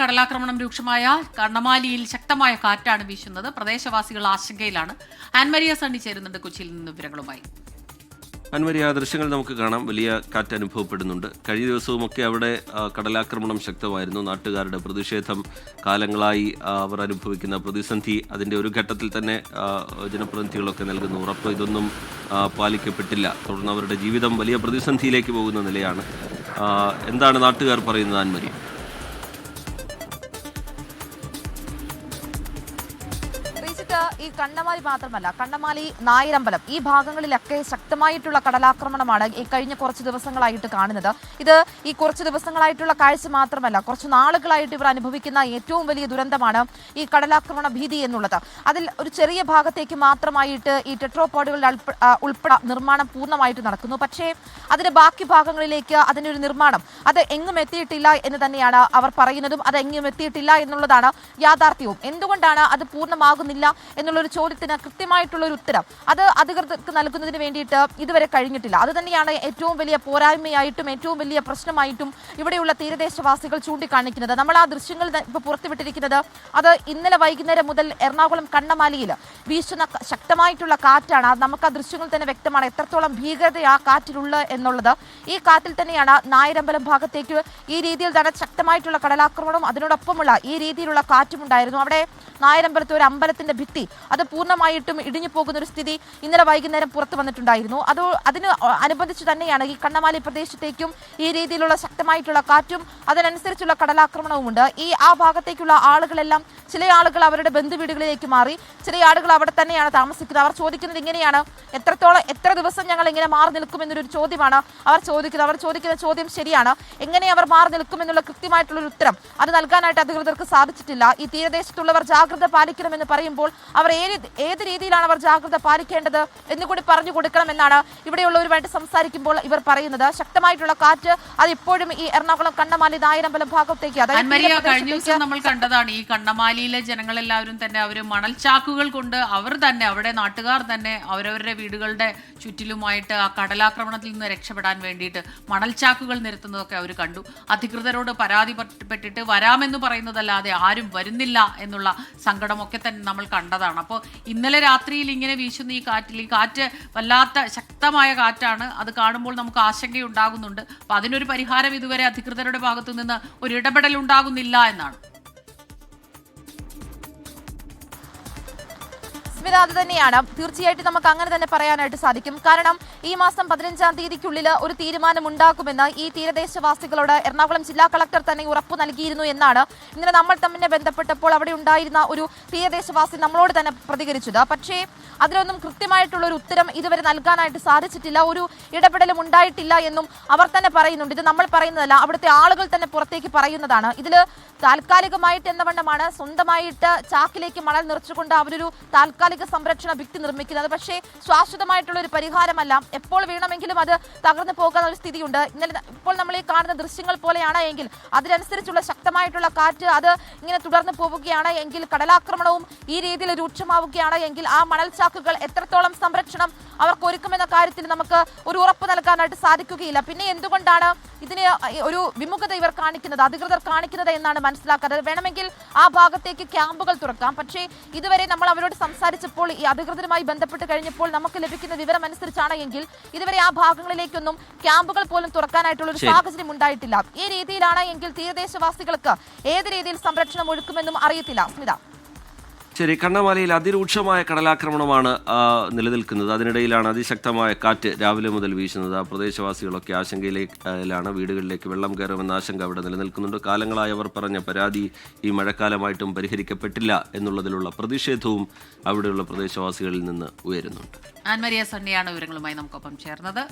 കടലാക്രമണം രൂക്ഷമായ കണ്ണമാലിയിൽ ശക്തമായ കാറ്റാണ് വീശുന്നത്. പ്രദേശവാസികൾ ആശങ്കയിലാണ്. ആൻമരിയ സണ്ണി ചേരുന്നുണ്ട് കൊച്ചിയിൽ നിന്ന് വിവരങ്ങളുമായി. അൻവരി ആ ദൃശ്യങ്ങൾ നമുക്ക് കാണാം. വലിയ കാറ്റ് അനുഭവപ്പെടുന്നുണ്ട്. കഴിഞ്ഞ ദിവസവുമൊക്കെ അവിടെ കടലാക്രമണം ശക്തമായിരുന്നു. നാട്ടുകാരുടെ പ്രതിഷേധം കാലങ്ങളായി അവർ അനുഭവിക്കുന്ന പ്രതിസന്ധി അതിന്റെ ഒരു ഘട്ടത്തിൽ തന്നെ ജനപ്രതിനിധികളൊക്കെ നൽകുന്ന. ഉറപ്പ് ഇതൊന്നും പാലിക്കപ്പെട്ടില്ല. തുടർന്ന് അവരുടെ ജീവിതം വലിയ പ്രതിസന്ധിയിലേക്ക് പോകുന്ന നിലയാണ്. എന്താണ് നാട്ടുകാർ പറയുന്നത് അൻവരി ഈ കണ്ണമാലി മാത്രമല്ല കണ്ണമാലി നായരമ്പലം ഈ ഭാഗങ്ങളിലൊക്കെ ശക്തമായിട്ടുള്ള കടലാക്രമണമാണ് ഈ കഴിഞ്ഞ കുറച്ച് ദിവസങ്ങളായിട്ട് കാണുന്നത്. ഇത് ഈ കുറച്ച് ദിവസങ്ങളായിട്ടുള്ള കാഴ്ച മാത്രമല്ല കുറച്ച് നാളുകളായിട്ട് ഇവർ അനുഭവിക്കുന്ന ഏറ്റവും വലിയ ദുരന്തമാണ് ഈ കടലാക്രമണ ഭീതി എന്നുള്ളത്. അതിൽ ഒരു ചെറിയ ഭാഗത്തേക്ക് മാത്രമായിട്ട് ഈ ടെട്രോപോഡുകളുടെ ഉൾപ്പെടെ നിർമ്മാണം പൂർണമായിട്ട് നടക്കുന്നു. പക്ഷേ അതിന്റെ ബാക്കി ഭാഗങ്ങളിലേക്ക് അതിന്റെ ഒരു നിർമ്മാണം അത് എങ്ങും എത്തിയിട്ടില്ല എന്ന് തന്നെയാണ് അവർ പറയുന്നതും അത് എങ്ങും എത്തിയിട്ടില്ല എന്നുള്ളതാണ് യാഥാർത്ഥ്യവും. എന്തുകൊണ്ടാണ് അത് പൂർണമാകുന്നില്ല എന്നുള്ളൊരു ചോദ്യത്തിന് കൃത്യമായിട്ടുള്ള ഒരു ഉത്തരം. അത് അധികൃതർക്ക് നൽകുന്നതിന് വേണ്ടിയിട്ട് ഇതുവരെ കഴിഞ്ഞിട്ടില്ല. അത് തന്നെയാണ് ഏറ്റവും വലിയ പോരായ്മയായിട്ടും ഏറ്റവും വലിയ പ്രശ്നമായിട്ടും ഇവിടെയുള്ള തീരദേശവാസികൾ ചൂണ്ടിക്കാണിക്കുന്നത്. നമ്മൾ ആ ദൃശ്യങ്ങൾ ഇപ്പോൾ പുറത്തുവിട്ടിരിക്കുന്നത് അത് ഇന്നലെ വൈകുന്നേരം മുതൽ എറണാകുളം കണ്ണമാലിയിൽ വീശുന്ന ശക്തമായിട്ടുള്ള കാറ്റാണ്. നമുക്ക് ആ ദൃശ്യങ്ങൾ തന്നെ വ്യക്തമാണ്. എത്രത്തോളം ഭീകരത ആ കാറ്റിലുള്ള എന്നുള്ളത്. ഈ കാറ്റിൽ തന്നെയാണ് നായരമ്പലം ഭാഗത്തേക്ക് ഈ രീതിയിൽ തന്നെ ശക്തമായിട്ടുള്ള കടലാക്രമണവും അതിനോടൊപ്പമുള്ള ഈ രീതിയിലുള്ള കാറ്റും ഉണ്ടായിരുന്നു അവിടെ നായരമ്പലത്തെ ഒരു അമ്പലത്തിന്റെ ഭിത്തി അത് പൂർണമായിട്ടും ഇടിഞ്ഞു പോകുന്ന ഒരു സ്ഥിതി ഇന്നലെ വൈകുന്നേരം പുറത്തു വന്നിട്ടുണ്ടായിരുന്നു. അത് അതിന് അനുബന്ധിച്ച് തന്നെയാണ് ഈ കണ്ണമാലി പ്രദേശത്തേക്കും ഈ രീതിയിലുള്ള ശക്തമായിട്ടുള്ള കാറ്റും അതിനനുസരിച്ചുള്ള കടലാക്രമണവും ഉണ്ട് ഈ ആ ഭാഗത്തേക്കുള്ള ആളുകളെല്ലാം ചില ആളുകൾ അവരുടെ ബന്ധുവീടുകളിലേക്ക് മാറി ചില ആളുകൾ അവിടെ തന്നെയാണ് താമസിക്കുന്നത്. അവർ ചോദിക്കുന്നത് ഇങ്ങനെയാണ്. എത്രത്തോളം എത്ര ദിവസം ഞങ്ങൾ ഇങ്ങനെ മാറി നിൽക്കും എന്നൊരു ചോദ്യമാണ് അവർ ചോദിക്കുന്നത്. അവർ ചോദിക്കുന്ന ചോദ്യം ശരിയാണ്. എങ്ങനെ അവർ മാറി നിൽക്കും എന്നുള്ള കൃത്യമായിട്ടുള്ള ഒരു ഉത്തരം അത് നൽകാനായിട്ട് അധികൃതർക്ക് സാധിച്ചിട്ടില്ല. ഈ തീരദേശത്തുള്ളവർ ജാഗ്രത പാലിക്കണമെന്ന് പറയുമ്പോൾ അവർ ഏത് ഏത് രീതിയിലാണ് അവർ ജാഗ്രത പാലിക്കേണ്ടത് എന്നുകൂടി പറഞ്ഞു കൊടുക്കണമെന്നാണ് ഇവിടെയുള്ളവരുമായിട്ട് സംസാരിക്കുമ്പോൾ ഇവർ പറയുന്നത്. ശക്തമായിട്ടുള്ള കാറ്റ് അത് ഇപ്പോഴും ഈ എറണാകുളം കണ്ണമാലി നായരമ്പലം ഭാഗത്തേക്ക് അതായത് കഴിഞ്ഞ ദിവസം നമ്മൾ കണ്ടതാണ് ഈ കണ്ണമാലിയിലെ ജനങ്ങളെല്ലാവരും തന്നെ അവർ മണൽച്ചാക്കുകൾ കൊണ്ട് അവർ തന്നെ അവിടെ നാട്ടുകാർ തന്നെ അവരവരുടെ വീടുകളുടെ ചുറ്റിലുമായിട്ട് ആ കടലാക്രമണത്തിൽ നിന്ന് രക്ഷപ്പെടാൻ വേണ്ടിയിട്ട് മണൽച്ചാക്കുകൾ നിരത്തുന്നതൊക്കെ അവർ കണ്ടു. അധികൃതരോട് പരാതിപ്പെട്ടിട്ട് വരാമെന്ന് പറയുന്നതല്ലാതെ ആരും വരുന്നില്ല എന്നുള്ള സങ്കടമൊക്കെ തന്നെ നമ്മൾ കണ്ടതാണ്. അപ്പോൾ ഇന്നലെ രാത്രിയിൽ ഇങ്ങനെ വീശുന്ന ഈ കാറ്റിൽ ഈ കാറ്റ് വല്ലാത്ത ശക്തമായ കാറ്റാണ്. അത് കാണുമ്പോൾ നമുക്ക് ആശങ്കയുണ്ടാകുന്നുണ്ട്. അപ്പോൾ അതിനൊരു പരിഹാരം ഇതുവരെ അധികൃതരുടെ ഭാഗത്തു നിന്ന് ഒരു ഇടപെടൽ ഉണ്ടാകുന്നില്ല എന്നാണ്. സ്മിത അത് തന്നെയാണ്. തീർച്ചയായിട്ടും നമുക്ക് അങ്ങനെ തന്നെ പറയാനായിട്ട് സാധിക്കും. കാരണം ഈ മാസം പതിനഞ്ചാം തീയതിക്കുള്ളിൽ ഒരു തീരുമാനം ഉണ്ടാക്കുമെന്ന് ഈ തീരദേശവാസികളോട് എറണാകുളം ജില്ലാ കളക്ടർ തന്നെ ഉറപ്പ് നൽകിയിരുന്നു എന്നാണ് ഇന്നലെ നമ്മൾ തമ്മിൽ ബന്ധപ്പെട്ടപ്പോൾ അവിടെ ഉണ്ടായിരുന്ന ഒരു തീരദേശവാസി നമ്മളോട് തന്നെ പ്രതികരിച്ചത്. പക്ഷേ അതിലൊന്നും കൃത്യമായിട്ടുള്ള ഒരു ഉത്തരം ഇതുവരെ നൽകാനായിട്ട് സാധിച്ചിട്ടില്ല. ഒരു ഇടപെടലും ഉണ്ടായിട്ടില്ല എന്നും അവർ തന്നെ പറയുന്നുണ്ട്. ഇത് നമ്മൾ പറയുന്നതല്ല അവിടുത്തെ ആളുകൾ തന്നെ പുറത്തേക്ക് പറയുന്നതാണ്. ഇതിൽ താൽക്കാലികമായിട്ട് എന്ന വണ്ണമാണ് സ്വന്തമായിട്ട് ചാക്കിലേക്ക് മണൽ നിറച്ചുകൊണ്ട് അവരൊരു താൽക്കാലിക സംരക്ഷണ ഭിത്തി നിർമ്മിക്കുന്നത്. പക്ഷേ ശാശ്വതമായിട്ടുള്ള ഒരു പരിഹാരമല്ല. എപ്പോൾ വീണമെങ്കിലും അത് തകർന്നു പോകുന്ന ഒരു സ്ഥിതിയുണ്ട്. ഇന്നലെ ഇപ്പോൾ നമ്മൾ ഈ കാണുന്ന ദൃശ്യങ്ങൾ പോലെയാണ് എങ്കിൽ അതിനനുസരിച്ചുള്ള ശക്തമായിട്ടുള്ള കാറ്റ് അത് ഇങ്ങനെ തുടർന്ന് പോവുകയാണ് എങ്കിൽ കടലാക്രമണവും ഈ രീതിയിൽ രൂക്ഷമാവുകയാണ് എങ്കിൽ ആ മണൽച്ചാക്കുകൾ എത്രത്തോളം സംരക്ഷണം അവർക്ക് ഒരുക്കുമെന്ന കാര്യത്തിൽ നമുക്ക് ഒരു ഉറപ്പ് നൽകാനായിട്ട് സാധിക്കുകയില്ല. പിന്നെ എന്തുകൊണ്ടാണ് ഇതിന് ഒരു വിമുഖത ഇവർ കാണിക്കുന്നത് അധികൃതർ കാണിക്കുന്നത് എന്നാണ് മനസ്സിലാക്കുന്നത് വേണമെങ്കിൽ ആ ഭാഗത്തേക്ക് ക്യാമ്പുകൾ തുറക്കാം. പക്ഷേ ഇതുവരെ നമ്മൾ അവരോട് സംസാരിച്ചപ്പോൾ ഈ അധികൃതരുമായി ബന്ധപ്പെട്ട് കഴിഞ്ഞപ്പോൾ നമുക്ക് ലഭിക്കുന്ന വിവരം അനുസരിച്ചാണ് എങ്കിൽ ഇതുവരെ ആ ഭാഗങ്ങളിലേക്കൊന്നും ക്യാമ്പുകൾ പോലും തുറക്കാനായിട്ടുള്ള ഒരു സാഹചര്യം ഉണ്ടായിട്ടില്ല. ഈ രീതിയിലാണ് എങ്കിൽ തീരദേശവാസികൾക്ക് ഏത് രീതിയിൽ സംരക്ഷണം ഒഴുക്കുമെന്നും അറിയത്തില്ല. സ്മിത. ശരി കണ്ണമാലയിൽ അതിരൂക്ഷമായ കടലാക്രമണമാണ് നിലനിൽക്കുന്നത്. അതിനിടയിലാണ് അതിശക്തമായ കാറ്റ് രാവിലെ മുതൽ വീശുന്നത്. ആ പ്രദേശവാസികളൊക്കെ ആശങ്കയിലേക്കാണ് വീടുകളിലേക്ക് വെള്ളം കയറുമെന്ന ആശങ്ക അവിടെ നിലനിൽക്കുന്നുണ്ട്. കാലങ്ങളായി അവർ പറഞ്ഞ പരാതി ഈ മഴക്കാലമായിട്ടും പരിഹരിക്കപ്പെട്ടില്ല എന്നുള്ളതിലുള്ള പ്രതിഷേധവും അവിടെയുള്ള പ്രദേശവാസികളിൽ നിന്ന് ഉയരുന്നുണ്ട്. വിവരങ്ങളുമായി നമുക്കൊപ്പം ചേർന്നത്.